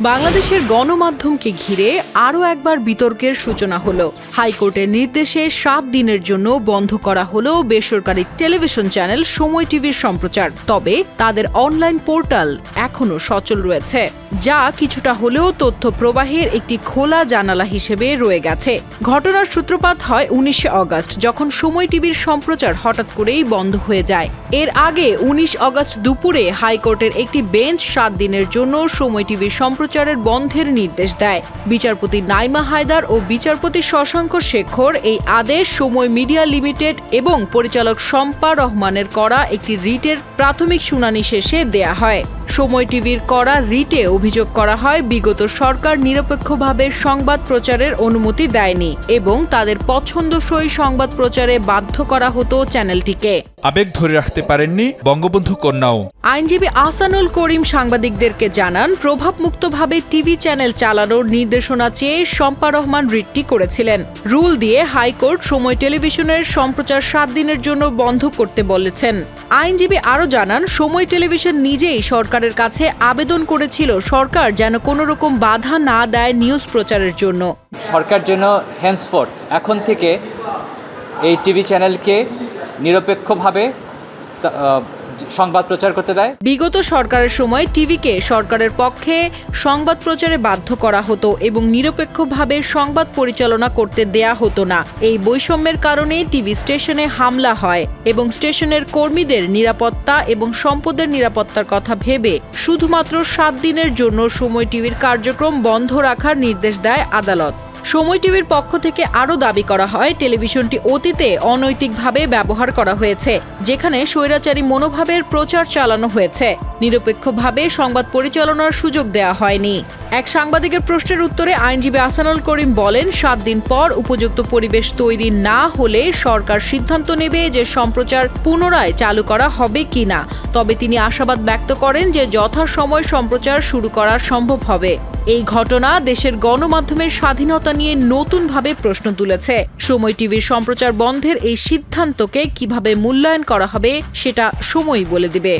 বাংলাদেশের গণমাধ্যমকে ঘিরে আরও একবার বিতর্কের সূচনা হলো। হাইকোর্টের নির্দেশে সাত দিনের জন্য বন্ধ করা হলো বেসরকারি টেলিভিশন চ্যানেল সময় টিভির সম্প্রচার। তবে তাদের অনলাইন পোর্টাল এখনও সচল রয়েছে। যা কিছুটা হলেও তথ্য প্রবাহের একটি খোলা জানালা হিসেবে রয়ে গেছে। ঘটনার সূত্রপাত হয় উনিশে অগস্ট, যখন সময় টিভির সম্প্রচার হঠাৎ করেই বন্ধ হয়ে যায়। এর আগে উনিশ অগস্ট দুপুরে হাইকোর্টের একটি বেঞ্চ সাত দিনের জন্য সময় টিভির সম্প্রচারের বন্ধের নির্দেশ দেয়। বিচারপতি নাইমা হায়দার ও বিচারপতি শশাঙ্ক শেখর এই আদেশ সময় মিডিয়া লিমিটেড এবং পরিচালক শম্পা রহমানের করা একটি রিটের প্রাথমিক শুনানি শেষে দেয়া হয়। সময় টিভির করা রিটে অভিযোগ করা হয় বিগত সরকার নিরপেক্ষভাবে সংবাদ প্রচারের অনুমতি দেয়নি এবং তাদের পছন্দসই সংবাদ প্রচারে বাধ্য করা হতো চ্যানেলটিকে। আবেগ ধরে রাখতে পারেননি বঙ্গবন্ধু কন্যাও। আইনজীবী আসানুল করিম সাংবাদিকদেরকে জানান প্রভাবমুক্তভাবে টিভি চ্যানেল চালানোর নির্দেশনা চেয়ে শম্পা রহমান রিটটি করেছিলেন। রুল দিয়ে হাইকোর্ট সময় টেলিভিশনের সম্প্রচার সাত দিনের জন্য বন্ধ করতে বলেছেন। আইনজীবী আরও জানান সময় টেলিভিশন নিজেই সরকারের কাছে আবেদন করেছিল সরকার যেন কোনো রকম বাধা না দেয় নিউজ প্রচারের জন্য। সরকার যেন হ্যান্সফোর্থ এখন থেকে এই টিভি চ্যানেলকে নিরপেক্ষভাবে সংবাদ প্রচার করতে দেয়। বিগত সরকারের সময় টিভিকে সরকারের পক্ষে সংবাদ প্রচারে বাধ্য করা হতো এবং নিরপেক্ষভাবে সংবাদ পরিচালনা করতে দেয়া হতো না। এই বৈষম্যের কারণে টিভি স্টেশনে হামলা হয় এবং স্টেশনের কর্মীদের নিরাপত্তা এবং সম্পদের নিরাপত্তার কথা ভেবে শুধুমাত্র সাত দিনের জন্য সময় টিভির কার্যক্রম বন্ধ রাখার নির্দেশ দেয় আদালত। সময় টিভির পক্ষ থেকে আরও দাবি করা হয়, টেলিভিশনটি অতীতে অনৈতিকভাবে ব্যবহার করা হয়েছে, যেখানে স্বৈরাচারী মনোভাবের প্রচার চালানো হয়েছে। নিরপেক্ষভাবে সংবাদ পরিচালনার সুযোগ দেওয়া হয়নি। এক সাংবাদিকের প্রশ্নের উত্তরে আইনজীবী আসানুল করিম বলেন, সাত দিন পর উপযুক্ত পরিবেশ তৈরি না হলে সরকার সিদ্ধান্ত নেবে যে সম্প্রচার পুনরায় চালু করা হবে কিনা তবে তিনি আশাবাদ ব্যক্ত করেন যে যথাসময় সম্প্রচার শুরু করা সম্ভব হবে। এই ঘটনা দেশের গণমাধ্যমের স্বাধীনতা নিয়ে নতুনভাবে প্রশ্ন তুলেছে। সময় টিভির সম্প্রচার বন্ধের এই সিদ্ধান্তকে কীভাবে মূল্যায়ন করা হবে, সেটা সময় বলে দিবে।